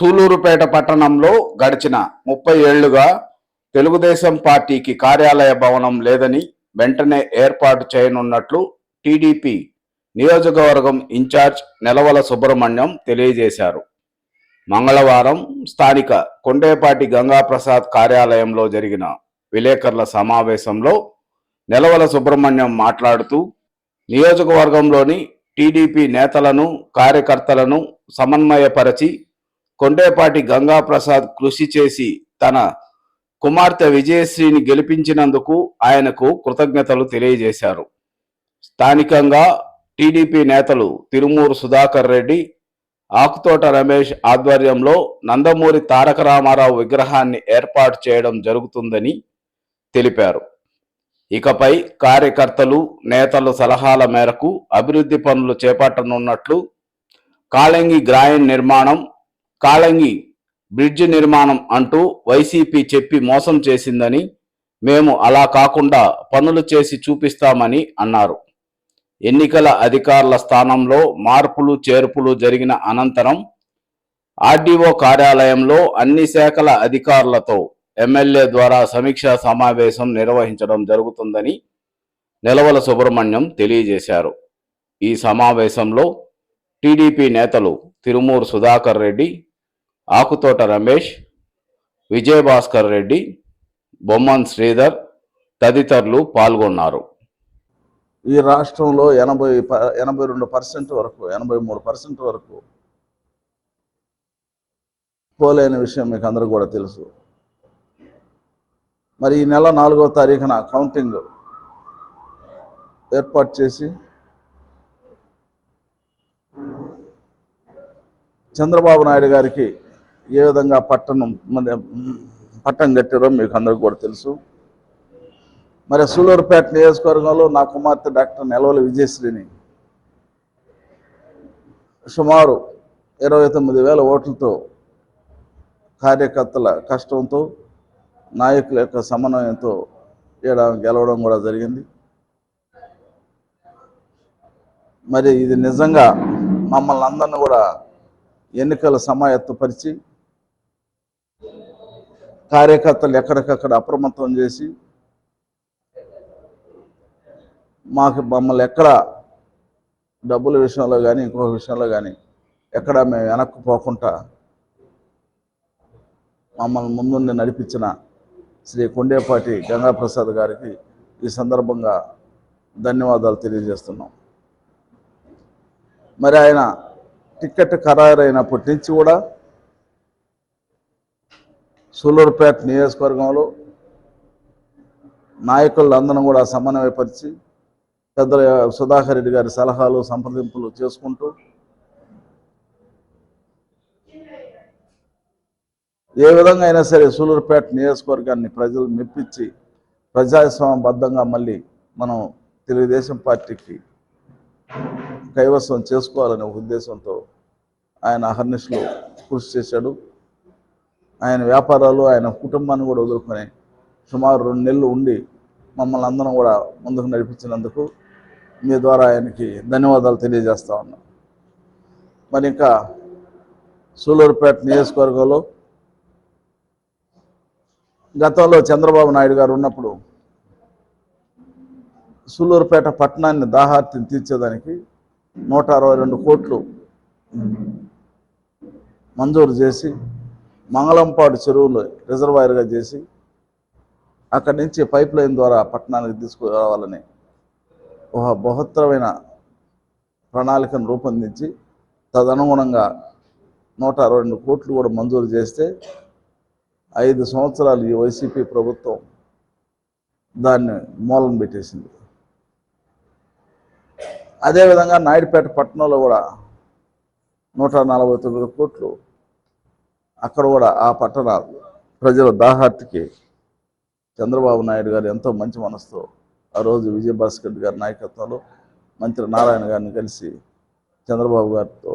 సూలూరుపేట పట్టణంలో గడిచిన ముప్పై ఏళ్ళుగా తెలుగుదేశం పార్టీకి కార్యాలయ భవనం లేదని వెంటనే ఏర్పాటు చేయనున్నట్లు టీడీపీ నియోజకవర్గం ఇన్ఛార్జ్ నెలవల సుబ్రహ్మణ్యం తెలియజేశారు. మంగళవారం స్థానిక కొండేపాటి గంగాప్రసాద్ కార్యాలయంలో జరిగిన విలేకరుల సమావేశంలో నెలవల సుబ్రహ్మణ్యం మాట్లాడుతూ నియోజకవర్గంలోని టీడీపీ నేతలను కార్యకర్తలను సమన్వయపరచి కొండేపాటి గంగాప్రసాద్ కృషి చేసి తన కుమార్తె విజయశ్రీని గెలిపించినందుకు ఆయనకు కృతజ్ఞతలు తెలియజేశారు. స్థానికంగా టీడీపీ నేతలు తిరుమూరు సుధాకర్ రెడ్డి ఆకుతోట రమేష్ ఆధ్వర్యంలో నందమూరి తారక రామారావు విగ్రహాన్ని ఏర్పాటు చేయడం జరుగుతుందని తెలిపారు. ఇకపై కార్యకర్తలు నేతల సలహాల మేరకు అభివృద్ధి పనులు చేపట్టనున్నట్లు కాళంగి గ్రాయన్ నిర్మాణం కాళంగి బ్రిడ్జ్ నిర్మాణం అంటూ వైసీపీ చెప్పి మోసం చేసిందని మేము అలా కాకుండా పనులు చేసి చూపిస్తామని అన్నారు. ఎన్నికల అధికారుల స్థానంలో మార్పులు చేర్పులు జరిగిన అనంతరం ఆర్డీఓ కార్యాలయంలో అన్ని శాఖల అధికారులతో ఎమ్మెల్యే ద్వారా సమీక్షా సమావేశం నిర్వహించడం జరుగుతుందని నిలవల సుబ్రహ్మణ్యం తెలియజేశారు. ఈ సమావేశంలో టీడీపీ నేతలు తిరుమూరు సుధాకర్ రెడ్డి ఆకుతోట రమేష్ విజయభాస్కర్ రెడ్డి బొమ్మన్ శ్రీధర్ తదితరులు పాల్గొన్నారు. ఈ రాష్ట్రంలో ఎనభై ప- ఎనభై రెండు పర్సెంట్ వరకు ఎనభై మూడు పర్సెంట్ వరకు పోలేని విషయం మీకు అందరూ కూడా తెలుసు. మరి ఈ నెల నాలుగవ తారీఖున కౌంటింగ్ ఏర్పాటు చేసి చంద్రబాబు నాయుడు గారికి ఏ విధంగా పట్టణం మన పట్టం కట్టారో మీకు అందరికీ కూడా తెలుసు. మరి సూలూరుపేట నియోజకవర్గంలో నా కుమార్తె డాక్టర్ నెలవల విజయశ్రీని సుమారు ఇరవై తొమ్మిది వేల ఓట్లతో కార్యకర్తల కష్టంతో నాయకుల యొక్క సమన్వయంతో ఈడ గెలవడం కూడా జరిగింది. మరి ఇది నిజంగా మమ్మల్ని అందరిని కూడా ఎన్నికల సమాయత్తపరిచి కార్యకర్తలు ఎక్కడికక్కడ అప్రమత్తం చేసి మాకు మమ్మల్ని ఎక్కడ డబ్బుల విషయంలో కానీ ఇంకో విషయంలో కానీ ఎక్కడ మేము వెనక్కు పోకుండా మమ్మల్ని ముందుండి నడిపించిన శ్రీ కొండేపాటి గంగాప్రసాద్ గారికి ఈ సందర్భంగా ధన్యవాదాలు తెలియజేస్తున్నాం. మరి ఆయన టికెట్ ఖరారు అయినప్పటి నుంచి కూడా సూలూరుపేట నియోజకవర్గంలో నాయకులందరం కూడా సమన్వయపరిచి పెద్దల సుధాకర్ రెడ్డి గారి సలహాలు సంప్రదింపులు చేసుకుంటూ ఏ విధంగా అయినా సరే సూలూరుపేట నియోజకవర్గాన్ని ప్రజలు మెప్పించి ప్రజాస్వామ్యబద్ధంగా మళ్ళీ మనం తెలుగుదేశం పార్టీకి కైవసం చేసుకోవాలనే ఉద్దేశంతో ఆయన అహర్నిశలు కృషి చేశాడు. ఆయన వ్యాపారాలు ఆయన కుటుంబాన్ని కూడా వదులుకొని సుమారు రెండు నెలలు ఉండి మమ్మల్ని అందరం కూడా ముందుకు నడిపించినందుకు మీ ద్వారా ఆయనకి ధన్యవాదాలు తెలియజేస్తా ఉన్నాం. మరి ఇంకా సూలూరుపేట నియోజకవర్గంలో గతంలో చంద్రబాబు నాయుడు గారు ఉన్నప్పుడు సూలూరుపేట పట్టణాన్ని దాహార్తిని తీర్చేదానికి నూట అరవై రెండు కోట్లు మంజూరు చేసి మంగళంపాడు చెరువులు రిజర్వాయర్గా చేసి అక్కడి నుంచి పైప్ లైన్ ద్వారా పట్టణానికి తీసుకురావాలని ఒక బహుత్తరమైన ప్రణాళికను రూపొందించి తదనుగుణంగా నూట అరవై రెండు కోట్లు కూడా మంజూరు చేస్తే ఐదు సంవత్సరాలు ఈ వైసీపీ ప్రభుత్వం దాన్ని మూలం పెట్టేసింది. అదేవిధంగా నాయుడుపేట పట్టణంలో కూడా నూట నలభై తొమ్మిది కోట్లు అక్కడ కూడా ఆ పట్టణ ప్రజల దాహార్తికి చంద్రబాబు నాయుడు గారు ఎంతో మంచి మనసుతో ఆ రోజు విజయభాస్కర్ గారి నాయకత్వంలో మంత్రి నారాయణ గారిని కలిసి చంద్రబాబు గారితో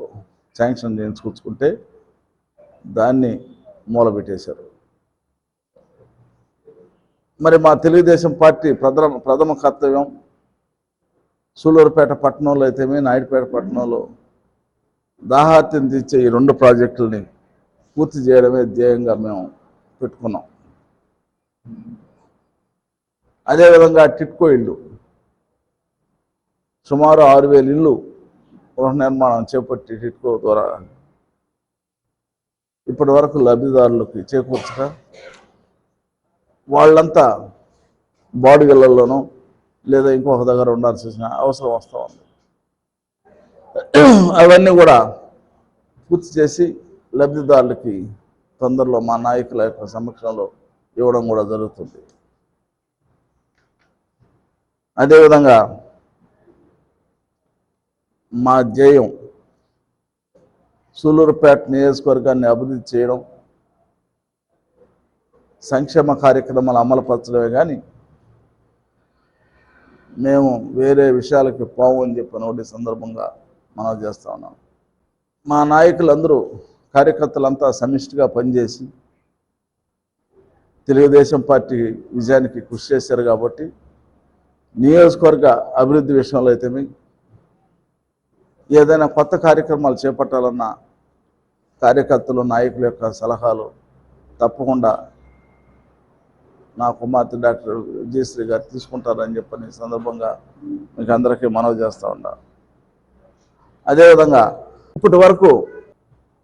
శాంక్షన్ చేయించుకుంటే దాన్ని మూలబెట్టేశారు. మరి మా తెలుగుదేశం పార్టీ ప్రథమ ప్రథమ కర్తవ్యం సూలూరుపేట పట్టణంలో అయితేమే నాయుడుపేట పట్టణంలో దాహార్తిని తీర్చే ఈ రెండు ప్రాజెక్టులని పూర్తి చేయడమే ధ్యేయంగా మేము పెట్టుకున్నాం. అదేవిధంగా టిట్కో ఇల్లు. సుమారు ఆరు వేల ఇల్లు గృహ నిర్మాణం చేపట్టి టిట్కో ద్వారా ఇప్పటి వరకు లబ్ధిదారులకు చేకూర్చక వాళ్ళంతా బాడుగలలోనూ లేదా ఇంకొక దగ్గర ఉండాల్సిన వచ్చిన అవసరం వస్తూ ఉంది. అవన్నీ కూడా పూర్తి చేసి లబ్ధిదారులకి తొందరలో మా నాయకుల యొక్క సమక్షంలో ఇవ్వడం కూడా జరుగుతుంది. అదేవిధంగా మా జయం సూలూరుపేట నియోజకవర్గాన్ని అభివృద్ధి చేయడం సంక్షేమ కార్యక్రమాలు అమలుపరచడమే కానీ మేము వేరే విషయాలకి పోవు అని చెప్పిన ఒకటి సందర్భంగా మనం చేస్తా ఉన్నాం. మా నాయకులందరూ కార్యకర్తలంతా సమిష్టిగా పనిచేసి తెలుగుదేశం పార్టీ విజయానికి కృషి చేశారు కాబట్టి నియోజకవర్గ అభివృద్ధి విషయంలో అయితేమి ఏదైనా కొత్త కార్యక్రమాలు చేపట్టాలన్న కార్యకర్తలు నాయకుల యొక్క సలహాలు తప్పకుండా నా కుమార్తె డాక్టర్ విజయశ్రీ గారు తీసుకుంటారని చెప్పని సందర్భంగా మీకు అందరికీ మనవి చేస్తూ ఉన్నా. అదేవిధంగా ఇప్పటి వరకు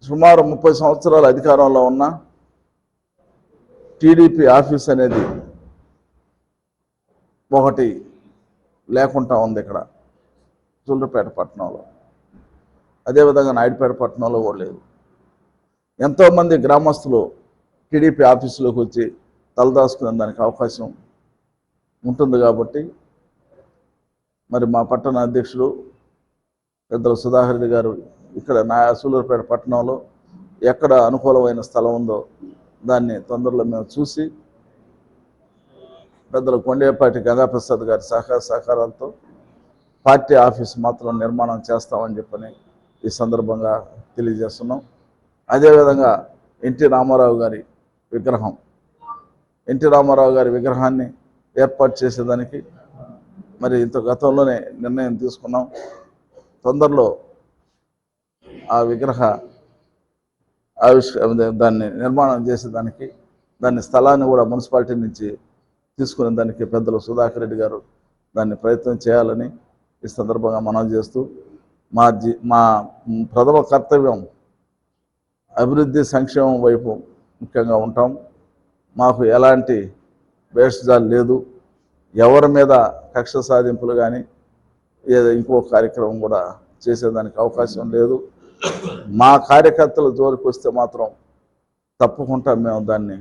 సుమారు ముప్పై సంవత్సరాల అధికారంలో ఉన్న టీడీపీ ఆఫీస్ అనేది ఒకటి లేకుండా ఉంది ఇక్కడ. చుండ్రపేట పట్టణంలో. అదేవిధంగా నాయుడుపేట పట్టణంలో కూడా లేదు. ఎంతోమంది గ్రామస్తులు టీడీపీ ఆఫీసులోకి వచ్చి తలదాచుకునే దానికి అవకాశం ఉంటుంది కాబట్టి మరి మా పట్టణ అధ్యక్షుడు పెద్దల సుధాకర్ రెడ్డి గారు ఇక్కడ నా సూలూరుపేట పట్టణంలో ఎక్కడ అనుకూలమైన స్థలం ఉందో దాన్ని తొందరలో మేము చూసి పెద్దల కొండేపాటి గంగాప్రసాద్ గారి సహకార సహకారాలతో పార్టీ ఆఫీస్ మాత్రం నిర్మాణం చేస్తామని చెప్పని ఈ సందర్భంగా తెలియజేస్తున్నాం. అదేవిధంగా ఎన్టీ రామారావు గారి విగ్రహం. ఎన్టీ రామారావు గారి విగ్రహాన్ని ఏర్పాటు చేసేదానికి మరి ఇంత గతంలోనే నిర్ణయం తీసుకున్నాం. తొందరలో ఆ విగ్రహ ఆవిష్క దాన్ని నిర్మాణం చేసేదానికి దాని స్థలాన్ని కూడా మున్సిపాలిటీ నుంచి తీసుకునే దానికి పెద్దలు సుధాకర్ రెడ్డి గారు దాన్ని ప్రయత్నం చేయాలని ఈ సందర్భంగా మనం చేస్తూ మా జీ మా ప్రథమ కర్తవ్యం అభివృద్ధి సంక్షేమం వైపు ముఖ్యంగా ఉంటాం. మాకు ఎలాంటి భేషజాలు లేదు. ఎవరి మీద కక్ష సాధింపులు కానీ ఏదో ఇంకో కార్యక్రమం కూడా చేసేదానికి అవకాశం లేదు. మా కార్యకర్తల జోలికి వస్తే మాత్రం తప్పకుండా మేము దాన్ని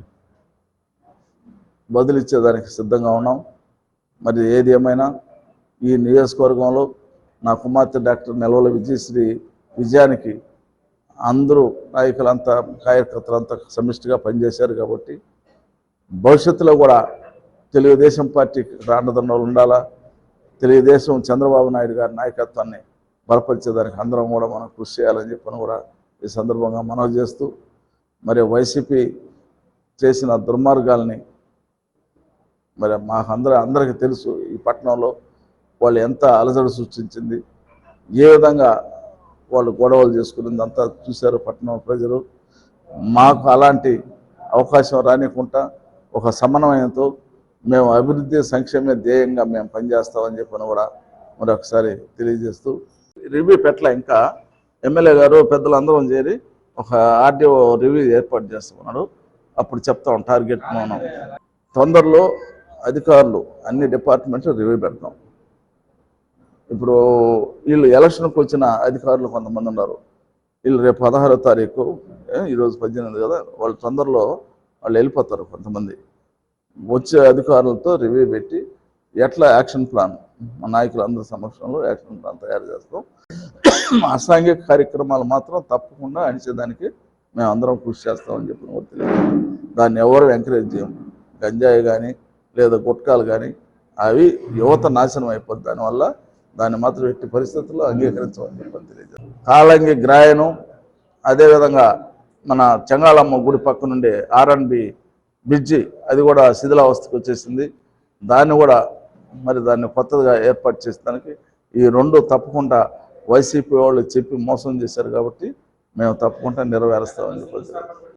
బదిలిచ్చేదానికి సిద్ధంగా ఉన్నాం. మరి ఏది ఏమైనా ఈ నియోజకవర్గంలో నా కుమార్తె డాక్టర్ నెలవల విజయశ్రీ విజయానికి అందరూ నాయకులంతా కార్యకర్తలంతా సమిష్టిగా పనిచేశారు కాబట్టి భవిష్యత్తులో కూడా తెలుగుదేశం పార్టీకి రాండదండలు ఉండాలా? తెలుగుదేశం చంద్రబాబు నాయుడు గారి నాయకత్వాన్ని బలపరిచేదానికి అందరం కూడా మనం కృషి చేయాలని చెప్పని కూడా ఈ సందర్భంగా మనవి చేస్తూ మరి వైసీపీ చేసిన దుర్మార్గాల్ని మరి మాకు అందరూ అందరికీ తెలుసు ఈ పట్టణంలో వాళ్ళు ఎంత అలజడి సృష్టించింది ఏ విధంగా వాళ్ళు గొడవలు చేసుకున్నది అంతా చూశారు పట్టణం ప్రజలు. మాకు అలాంటి అవకాశం రానికుండా ఒక సమన్వయంతో మేము అభివృద్ధి సంక్షేమ ధ్యేయంగా మేము పనిచేస్తామని చెప్పని కూడా మరొకసారి తెలియజేస్తూ రివ్యూ పెట్టలే. ఇంకా ఎమ్మెల్యే గారు పెద్దలు అందరం చేరి ఒక ఆర్డీఓ రివ్యూ ఏర్పాటు చేస్తున్నాడు. అప్పుడు చెప్తాం టార్గెట్ మనం. తొందరలో అధికారులు అన్ని డిపార్ట్మెంట్స్ రివ్యూ పెడతాం. ఇప్పుడు వీళ్ళు ఎలక్షన్కి వచ్చిన అధికారులు కొంతమంది ఉన్నారు. వీళ్ళు రేపు పదహారో తారీఖు ఈరోజు పద్దెనిమిది కదా వాళ్ళు తొందరలో వాళ్ళు వెళ్ళిపోతారు కొంతమంది. వచ్చే అధికారులతో రివ్యూ పెట్టి ఎట్లా యాక్షన్ ప్లాన్ మా సమక్షంలో యాక్షన్ ప్లాన్ తయారు చేస్తాం. అసాంఘిక కార్యక్రమాలు మాత్రం తప్పకుండా అణిచేదానికి మేము అందరం కృషి చేస్తామని చెప్పిన తెలియదు దాన్ని ఎవరు ఎంకరేజ్ చేయం గంజాయి కానీ లేదా గుట్కాలు కానీ అవి యువత నాశనం అయిపోద్ది. దానివల్ల దాన్ని మాత్రం ఎట్టి పరిస్థితుల్లో అంగీకరించమని చెప్పని తెలియజేస్తాం కాలంగి గ్రాయను అదేవిధంగా మన చెంగాళమ్మ గుడి పక్క నుండి ఆర్ఎన్బి బ్రిడ్జి అది కూడా శిథిలావస్థకు వచ్చేసింది. దాన్ని కూడా మరి దాన్ని కొత్తగా ఏర్పాటు చేసేదానికి ఈ రెండు తప్పకుండా వైసీపీ వాళ్ళు చెప్పి మోసం చేశారు కాబట్టి మేము తప్పకుండా నెరవేరుస్తామని చెప్పి